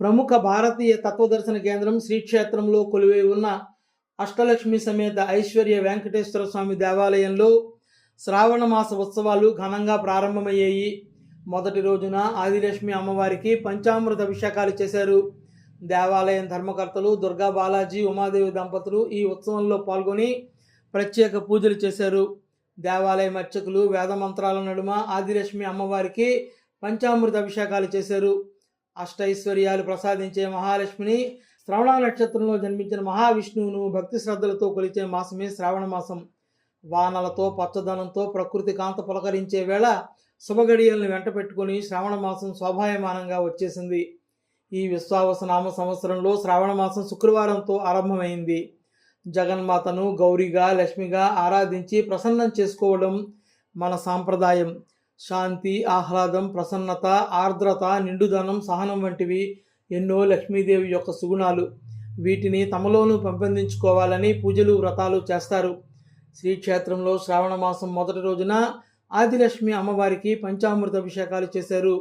ప్రముఖ భారతీయ తత్వదర్శన కేంద్రం శ్రీక్షేత్రంలో కొలువై ఉన్న అష్టలక్ష్మి సమేత ఐశ్వర్య వెంకటేశ్వర స్వామి దేవాలయంలో శ్రావణ మాస ఉత్సవాలు ఘనంగా ప్రారంభమయ్యాయి. మొదటి రోజున ఆదిలక్ష్మి అమ్మవారికి పంచామృత అభిషేకాలు చేశారు. దేవాలయం ధర్మకర్తలు దుర్గా బాలాజీ ఉమాదేవి దంపతులు ఈ ఉత్సవంలో పాల్గొని ప్రత్యేక పూజలు చేశారు. దేవాలయం అర్చకులు వేద మంత్రాల నడుమ ఆదిలక్ష్మి అమ్మవారికి పంచామృత అభిషేకాలు చేశారు. అష్టైశ్వర్యాలు ప్రసాదించే మహాలక్ష్మిని శ్రవణ నక్షత్రంలో జన్మించిన మహావిష్ణువును భక్తి శ్రద్ధలతో కొలిచే మాసమే శ్రావణ మాసం. వానలతో పచ్చదనంతో ప్రకృతి కాంత పులకరించే వేళ శుభగడియలను వెంట పెట్టుకుని శ్రావణ మాసం శోభాయమానంగా వచ్చేసింది. ఈ విశ్వావసనామ సంవత్సరంలో శ్రావణ మాసం శుక్రవారంతో ఆరంభమైంది. జగన్మాతను గౌరిగా లక్ష్మిగా ఆరాధించి ప్రసన్నం చేసుకోవడం మన సాంప్రదాయం. శాంతి ఆహ్లాదం ప్రసన్నత ఆర్ద్రత నిండుదనం సహనం వంటివి ఎన్నో లక్ష్మీదేవి యొక్క సుగుణాలు. వీటిని తమలోనూ పెంపొందించుకోవాలని పూజలు వ్రతాలు చేస్తారు. శ్రీక్షేత్రంలో శ్రావణ మాసం మొదటి రోజున ఆదిలక్ష్మి అమ్మవారికి పంచామృత అభిషేకాలు చేశారు.